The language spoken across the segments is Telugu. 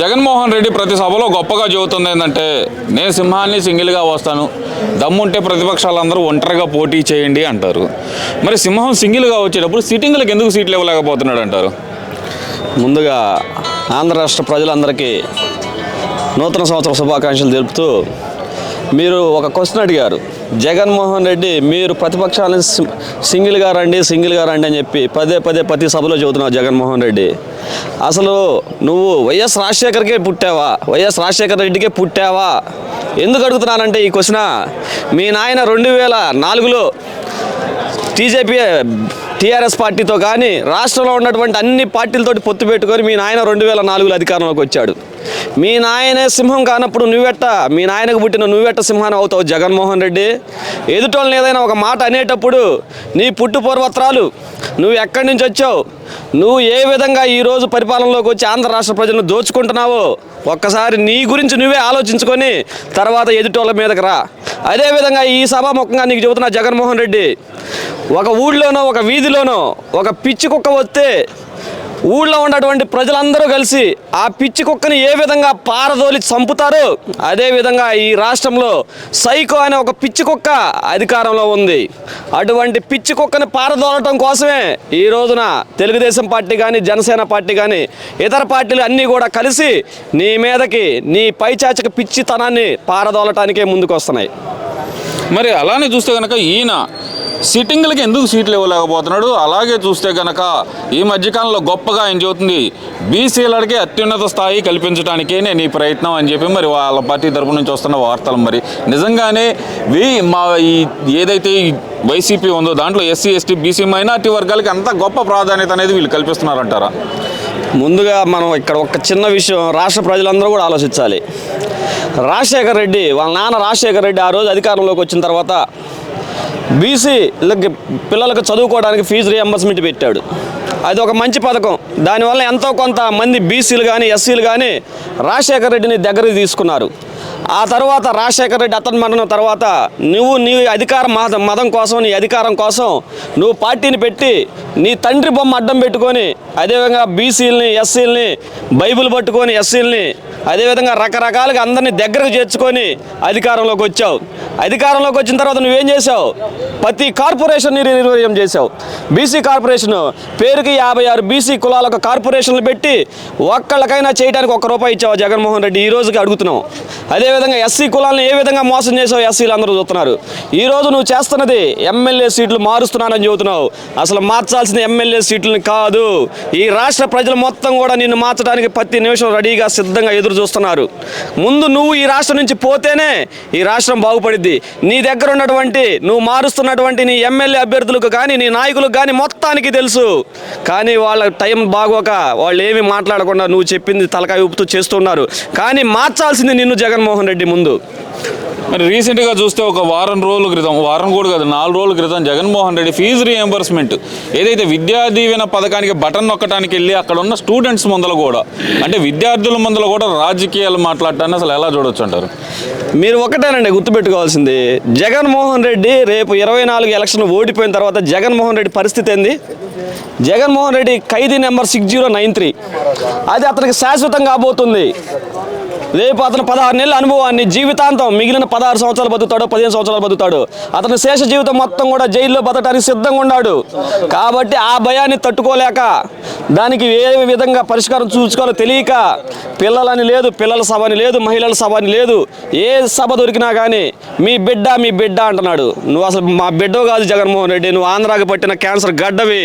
జగన్మోహన్ రెడ్డి ప్రతి సభలో గొప్పగా చెబుతుంది ఏంటంటే నేను సింహాన్ని సింగిల్గా వస్తాను దమ్ముంటే ప్రతిపక్షాలందరూ ఒంటరిగా పోటీ చేయండి అంటారు. మరి సింహం సింగిల్గా వచ్చేటప్పుడు సిట్టింగ్లకు ఎందుకు సీట్లు ఇవ్వలేకపోతున్నాడు అంటారు? ముందుగా ఆంధ్ర రాష్ట్ర ప్రజలందరికీ నూతన సంవత్సర శుభాకాంక్షలు తెలుపుతూ మీరు ఒక క్వశ్చన్ అడిగారు. జగన్మోహన్ రెడ్డి మీరు ప్రతిపక్షాలను సింగిల్గా రండి సింగిల్గా రండి అని చెప్పి పదే పదే ప్రతి సభలో చెబుతున్నావు జగన్మోహన్ రెడ్డి. అసలు నువ్వు వైఎస్ రాజశేఖర్కే పుట్టావా? వైఎస్ రాజశేఖర రెడ్డికే పుట్టావా? ఎందుకు అడుగుతున్నానంటే ఈ క్వశ్చన మీ నాయన రెండు వేల నాలుగులో టీజేపీ టీఆర్ఎస్ పార్టీతో కానీ రాష్ట్రంలో ఉన్నటువంటి అన్ని పార్టీలతోటి పొత్తు పెట్టుకొని మీ నాయన రెండు వేల నాలుగులో అధికారంలోకి వచ్చాడు. మీ నాయనే సింహం కానప్పుడు నువ్వెట్ట? మీ నాయనకు పుట్టిన నువ్వెట్ట సింహాన్ని అవుతావు జగన్మోహన్ రెడ్డి? ఎదుటోళ్ళని ఏదైనా ఒక మాట అనేటప్పుడు నీ పుట్టు పూర్వత్రాలు నువ్వు ఎక్కడి నుంచి వచ్చావు? నువ్వు ఏ విధంగా ఈరోజు పరిపాలనలోకి వచ్చి ఆంధ్ర రాష్ట్ర ప్రజలను దోచుకుంటున్నావో ఒక్కసారి నీ గురించి నువ్వే ఆలోచించుకొని తర్వాత ఎదుటోళ్ళ మీదకి రా. అదేవిధంగా ఈ సభాముఖంగా నీకు చెబుతున్నా జగన్మోహన్ రెడ్డి ఒక ఊళ్ళోనో ఒక వీధిలోనో ఒక పిచ్చి కుక్క వస్తే ఊళ్ళో ఉన్నటువంటి ప్రజలందరూ కలిసి ఆ పిచ్చి కుక్కని ఏ విధంగా పారదోలి చంపుతారో? అదేవిధంగా ఈ రాష్ట్రంలో సైకో అనే ఒక పిచ్చి కుక్క అధికారంలో ఉంది. అటువంటి పిచ్చి కుక్కని పారదోలటం కోసమే ఈ రోజున తెలుగుదేశం పార్టీ కానీ జనసేన పార్టీ కానీ ఇతర పార్టీలు అన్నీ కూడా కలిసి నీ మీదకి నీ పైచాచక పిచ్చితనాన్ని పారదోలటానికే ముందుకు వస్తున్నాయి మరి అలానే చూస్తే కనుక ఈయన సిట్టింగ్లకి ఎందుకు సీట్లు ఇవ్వలేకపోతున్నాడు? అలాగే చూస్తే కనుక ఈ మధ్యకాలంలో గొప్పగా ఆయన చెబుతుంది బీసీలకి అత్యున్నత స్థాయి కల్పించడానికే నేను ఈ ప్రయత్నం అని చెప్పి మరి వాళ్ళ పార్టీ తరపు నుంచి వస్తున్న వార్తలు మరి. నిజంగానే వీ మా ఈ ఏదైతే వైసీపీ ఉందో దాంట్లో ఎస్సీ ఎస్టీ బీసీ మైనార్టీ వర్గాలకి అంత గొప్ప ప్రాధాన్యత అనేది వీళ్ళు కల్పిస్తున్నారంటారా? ముందుగా మనం ఇక్కడ ఒక చిన్న విషయం రాష్ట్ర ప్రజలందరూ కూడా ఆలోచించాలి. రాజశేఖర్ రెడ్డి వాళ్ళ నాన్న రాజశేఖర్ రెడ్డి ఆ రోజు అధికారంలోకి వచ్చిన తర్వాత బీసీ పిల్లలకు చదువుకోవడానికి ఫీజు రియంబర్స్మెంట్ పెట్టాడు. అది ఒక మంచి పథకం. దానివల్ల ఎంతో కొంత మంది బీసీలు కానీ ఎస్సీలు కానీ రాజశేఖర్ రెడ్డిని దగ్గరికి తీసుకున్నారు. ఆ తర్వాత రాజశేఖర్ రెడ్డి అతని మరణం తర్వాత నువ్వు నీ అధికార మద మదం కోసం నీ అధికారం కోసం నువ్వు పార్టీని పెట్టి నీ తండ్రి బొమ్మ అడ్డం పెట్టుకొని అదేవిధంగా బీసీలని ఎస్సీలని బైబిల్ పట్టుకొని ఎస్సీలని అదేవిధంగా రకరకాలుగా అందరినీ దగ్గరకు చేర్చుకొని అధికారంలోకి వచ్చావు. అధికారంలోకి వచ్చిన తర్వాత నువ్వేం చేసావు ప్రతి కార్పొరేషన్ నిర్వహణ చేసావు బీసీ కార్పొరేషన్ పేరుకి యాభై ఆరు బీసీ కులాలకు కార్పొరేషన్లు పెట్టి ఒక్కళ్ళకైనా చేయడానికి ఒక్క రూపాయి ఇచ్చావు జగన్మోహన్ రెడ్డి? ఈ రోజుకి అడుగుతున్నావు. అదేవిధంగా ఎస్సీ కులాలను ఏ విధంగా మోసం చేసావు ఎస్సీలు అందరూ చూస్తున్నారు. ఈ రోజు నువ్వు చేస్తున్నది ఎమ్మెల్యే సీట్లు మారుస్తున్నానని చెబుతున్నావు. అసలు మార్చాల్సిన ఎమ్మెల్యే సీట్లను కాదు. ఈ రాష్ట్ర ప్రజలు మొత్తం కూడా నిన్ను మార్చడానికి ప్రతి నిమిషం రెడీగా సిద్ధంగా ఎదురు చూస్తున్నారు ముందు నువ్వు ఈ రాష్ట్రం నుంచి పోతేనే ఈ రాష్ట్రం బాగుపడిద్ది. నీ దగ్గర ఉన్నటువంటి నువ్వు మారుస్తున్నటువంటి నీ ఎమ్మెల్యే అభ్యర్థులకు కానీ నీ నాయకులకు కానీ మొత్తానికి తెలుసు. కానీ వాళ్ళ టైం బాగోక వాళ్ళు ఏమి మాట్లాడకుండా నువ్వు చెప్పింది తలకాయ ఊపుతూ చేస్తున్నారు. కానీ మార్చాల్సింది నిన్ను జగన్మోహన్ రెడ్డి ముందు. మరి రీసెంట్గా చూస్తే ఒక వారం రోజుల క్రితం వారం కూడా కాదు నాలుగు రోజుల క్రితం జగన్మోహన్ రెడ్డి ఫీజు రీఎంబర్స్మెంట్ ఏదైతే విద్యా దీవెన పథకానికి బటన్ నొక్కడానికి వెళ్ళి అక్కడ ఉన్న స్టూడెంట్స్ ముందల కూడా అంటే విద్యార్థుల ముందల కూడా రాజకీయాలు మాట్లాడటాన్ని అసలు ఎలా చూడొచ్చు అంటారు? మీరు ఒకటేనండి గుర్తుపెట్టుకోవాల్సింది. జగన్మోహన్ రెడ్డి రేపు ఇరవై నాలుగు ఎలక్షన్ ఓడిపోయిన తర్వాత జగన్మోహన్ రెడ్డి పరిస్థితి ఏంది? జగన్మోహన్ రెడ్డి ఖైదీ number six zero nine three. అది అతనికి శాశ్వతం కాబోతుంది. రేపు అతను పదహారు నెలల అనుభవాన్ని జీవితాంతం మిగిలిన పదహారు సంవత్సరాలు బతుకుతాడు పదిహేను సంవత్సరాలు బతుకుతాడు. అతను శేష జీవితం మొత్తం కూడా జైల్లో బతకడానికి సిద్ధంగా ఉన్నాడు. కాబట్టి ఆ భయాన్ని తట్టుకోలేక దానికి ఏ విధంగా పరిష్కారం చూసుకోవాలో తెలియక పిల్లలని లేదు పిల్లల సభ అని లేదు మహిళల సభ అని లేదు ఏ సభ దొరికినా కానీ మీ బిడ్డ మీ బిడ్డ అంటున్నాడు. నువ్వు అసలు మా బిడ్డ కాదు జగన్మోహన్ రెడ్డి నువ్వు ఆంధ్రాకి పట్టిన క్యాన్సర్ గడ్డవి.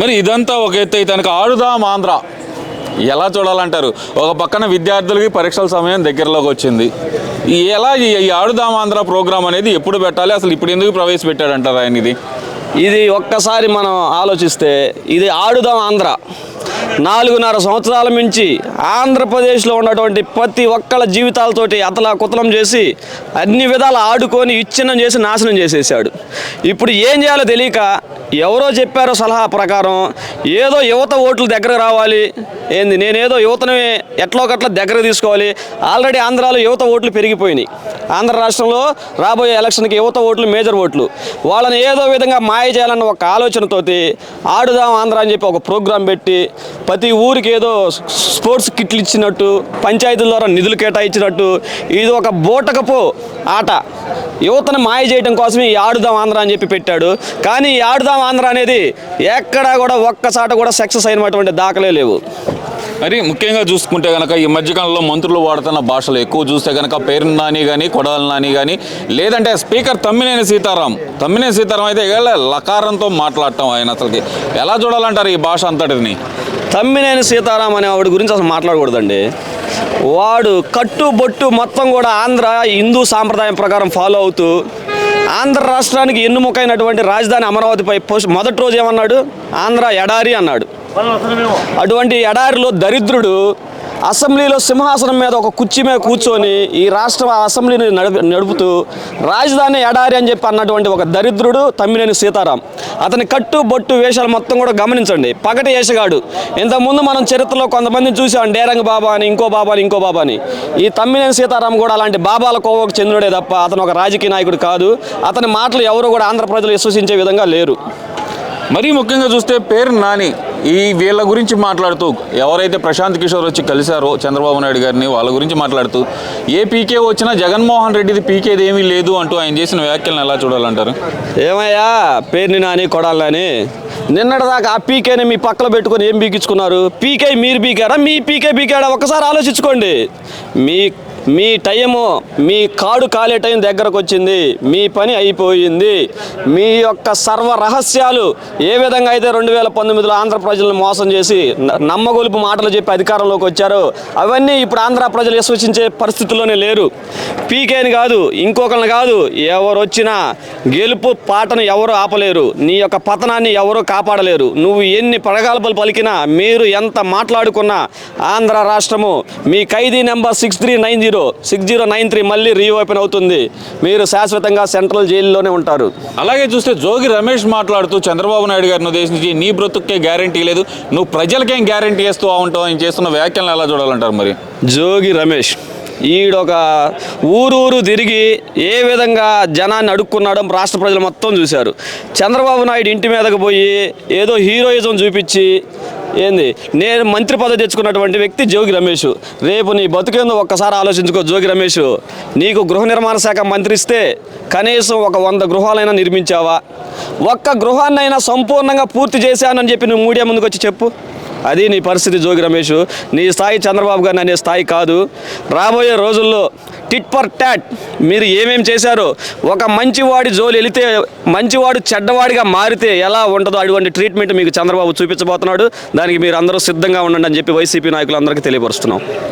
మరి ఇదంతా ఒక ఎత్తు అయితే ఆడుదాం ఆంధ్ర. ఎలా చూడాలంటారు? ఒక పక్కన విద్యార్థులకి పరీక్షల సమయం దగ్గరలోకి వచ్చింది. ఎలా ఈ ఆడుదాం ఆంధ్ర ప్రోగ్రాం అనేది ఎప్పుడు పెట్టాలి? అసలు ఇప్పుడు ఎందుకు ప్రవేశపెట్టాడంటారు ఆయన ఇది ఇది ఒక్కసారి మనం ఆలోచిస్తే ఇది ఆడుదాం ఆంధ్ర. నాలుగున్నర సంవత్సరాల మించి ఆంధ్రప్రదేశ్లో ఉన్నటువంటి ప్రతి ఒక్కళ్ళ జీవితాలతోటి అతల కుతలం చేసి అన్ని విధాలు ఆడుకొని విచ్ఛిన్నం చేసి నాశనం చేసేసాడు. ఇప్పుడు ఏం చేయాలో తెలియక ఎవరో చెప్పారో సలహా ప్రకారం ఏదో యువత ఓట్లు దగ్గర రావాలి. ఏంది? నేనేదో యువతని ఎట్లో గట్ల దగ్గర తీసుకోవాలి. ఆల్రెడీ ఆంధ్రాలో యువత ఓట్లు పెరిగిపోయినాయి. ఆంధ్ర రాష్ట్రంలో రాబోయే ఎలక్షన్కి యువత ఓట్లు మేజర్ ఓట్లు. వాళ్ళని ఏదో విధంగా మాయ చేయాలన్న ఒక ఆలోచనతోటి ఆడుదాం ఆంధ్ర అని చెప్పి ఒక ప్రోగ్రాం పెట్టి ప్రతి ఊరికి ఏదో స్పోర్ట్స్ కిట్లు ఇచ్చినట్టు పంచాయతీల ద్వారా నిధులు కేటాయించినట్టు ఇది ఒక బోటకపు ఆట. యువతను మాయ చేయడం కోసమే ఈ ఆడుదాం ఆంధ్ర అని చెప్పి పెట్టాడు. కానీ ఈ ఆడుదాం ఆంధ్ర అనేది ఎక్కడా కూడా ఒక్కసాట కూడా సక్సెస్ అయినటువంటి దాఖలే లేవు. మరి ముఖ్యంగా చూసుకుంటే కనుక ఈ మధ్యకాలంలో మంత్రులు వాడుతున్న భాషలు ఎక్కువ చూస్తే కనుక పేరు నాని కానీ కొడాలి నాని కానీ లేదంటే స్పీకర్ తమ్మినేని సీతారాం. తమ్మినేని సీతారాం అయితే లకారంతో మాట్లాడటం ఆయన అసలుకి. ఎలా చూడాలంటారు ఈ భాష అంతటిని? తమ్మినేని సీతారాం అనే వాడి గురించి అసలు మాట్లాడకూడదండి. వాడు కట్టుబొట్టు మొత్తం కూడా ఆంధ్ర హిందూ సాంప్రదాయం ప్రకారం ఫాలో అవుతూ ఆంధ్ర రాష్ట్రానికి ఎన్నుముకైనటువంటి రాజధాని అమరావతిపై పోస్ట్ మొదటి రోజు ఏమన్నాడు? ఆంధ్ర ఎడారి అన్నాడు. అటువంటి ఎడారిలో దరిద్రుడు అసెంబ్లీలో సింహాసనం మీద ఒక కుర్చీ మీద కూర్చొని ఈ రాష్ట్ర అసెంబ్లీని నడుపు నడుపుతూ రాజధాని ఎడారి అని చెప్పి అన్నటువంటి ఒక దరిద్రుడు తమ్మినేని సీతారాం. అతని కట్టు బొట్టు వేషాలు మొత్తం కూడా గమనించండి. పగటి వేషగాడు ఇంతకుముందు మనం చరిత్రలో కొంతమందిని చూసాం డేరంగ బాబా అని ఇంకో బాబా అని ఇంకో బాబా అని. ఈ తమ్మినేని సీతారాం కూడా అలాంటి బాబాల కోవకు చెందినడే తప్ప అతను ఒక రాజకీయ నాయకుడు కాదు. అతని మాటలు ఎవరు కూడా ఆంధ్ర ప్రజలు విశ్వసించే విధంగా లేరు. మరీ ముఖ్యంగా చూస్తే పేరు నాని. ఈ వీళ్ళ గురించి మాట్లాడుతూ ఎవరైతే ప్రశాంత్ కిషోర్ వచ్చి కలిశారో చంద్రబాబు నాయుడు గారిని వాళ్ళ గురించి మాట్లాడుతూ ఏ పీకే వచ్చినా జగన్మోహన్ రెడ్డిది పీకేది ఏమీ లేదు అంటూ ఆయన చేసిన వ్యాఖ్యలను ఎలా చూడాలంటారు? ఏమయ్యా? పేరుని నాని కొడాలని. నిన్నటిదాకా ఆ పీకేని మీ పక్కన పెట్టుకొని ఏం పీకించుకున్నారు? పీకే మీరు పీకారా? మీ పీకే పీకాడా? ఒక్కసారి ఆలోచించుకోండి. మీ మీ టైము మీ కాడు కాలే టైం దగ్గరకు వచ్చింది మీ పని అయిపోయింది. మీ యొక్క సర్వ రహస్యాలు ఏ విధంగా అయితే రెండు వేల పంతొమ్మిదిలో ఆంధ్ర ప్రజలను మోసం చేసి నమ్మగొలుపు మాటలు చెప్పి అధికారంలోకి వచ్చారో అవన్నీ ఇప్పుడు ఆంధ్ర ప్రజలు విశ్వసించే పరిస్థితుల్లోనే లేరు. పీకేని కాదు ఇంకొకరిని కాదు ఎవరు వచ్చినా గెలుపు పాటను ఎవరు ఆపలేరు. నీ యొక్క పతనాన్ని ఎవరు కాపాడలేరు. నువ్వు ఎన్ని పడగాల్పలు పలికినా మీరు ఎంత మాట్లాడుకున్నా ఆంధ్ర రాష్ట్రము మీ ఖైదీ number six three nine zero six zero nine three మళ్ళీ రీఓపెన్ అవుతుంది. మీరు శాశ్వతంగా సెంట్రల్ జైల్లోనే ఉంటారు. అలాగే చూస్తే జోగి రమేష్ మాట్లాడుతూ చంద్రబాబు నాయుడు గారిని ఉద్దేశించి నీ బ్రతుక్కే గ్యారంటీ లేదు. నువ్వు ప్రజలకేం గ్యారంటీ చేస్తూ ఉంటావు? ఆయన చేస్తున్న వ్యాఖ్యలను ఎలా చూడాలంటారు మరి? జోగి రమేష్ ఈడొక ఊరు ఊరు తిరిగి ఏ విధంగా జనాన్ని అడుక్కున్నాడో రాష్ట్ర ప్రజలు మొత్తం చూశారు. చంద్రబాబు నాయుడు ఇంటి మీదకి పోయి ఏదో హీరోయిజం చూపించి ఏంది? నేను మంత్రి పదవి తెచ్చుకున్నటువంటి వ్యక్తి జోగి రమేష్. రేపు నీ బతుకేందో ఒక్కసారి ఆలోచించుకో జోగి రమేష్. నీకు గృహ నిర్మాణ శాఖ మంత్రి ఇస్తే కనీసం ఒక వంద గృహాలైనా నిర్మించావా? ఒక్క గృహాన్నైనా సంపూర్ణంగా పూర్తి చేశానని చెప్పి నువ్వు మీడియా ముందుకు వచ్చి చెప్పు. అది నీ పరిస్థితి జోగి రమేష్. నీ స్థాయి చంద్రబాబు గారిని అనే స్థాయి కాదు. రాబోయే రోజుల్లో టిట్ ఫర్ టాట్ మీరు ఏమేం చేశారో ఒక మంచివాడి జోలి వెళితే మంచివాడు చెడ్డవాడిగా మారితే ఎలా ఉంటుందో అటువంటి ట్రీట్మెంట్ మీకు చంద్రబాబు చూపించబోతున్నాడు. దానికి మీరు అందరూ సిద్ధంగా ఉండండి అని చెప్పి వైసీపీ నాయకులందరికీ తెలియపరుస్తున్నాం.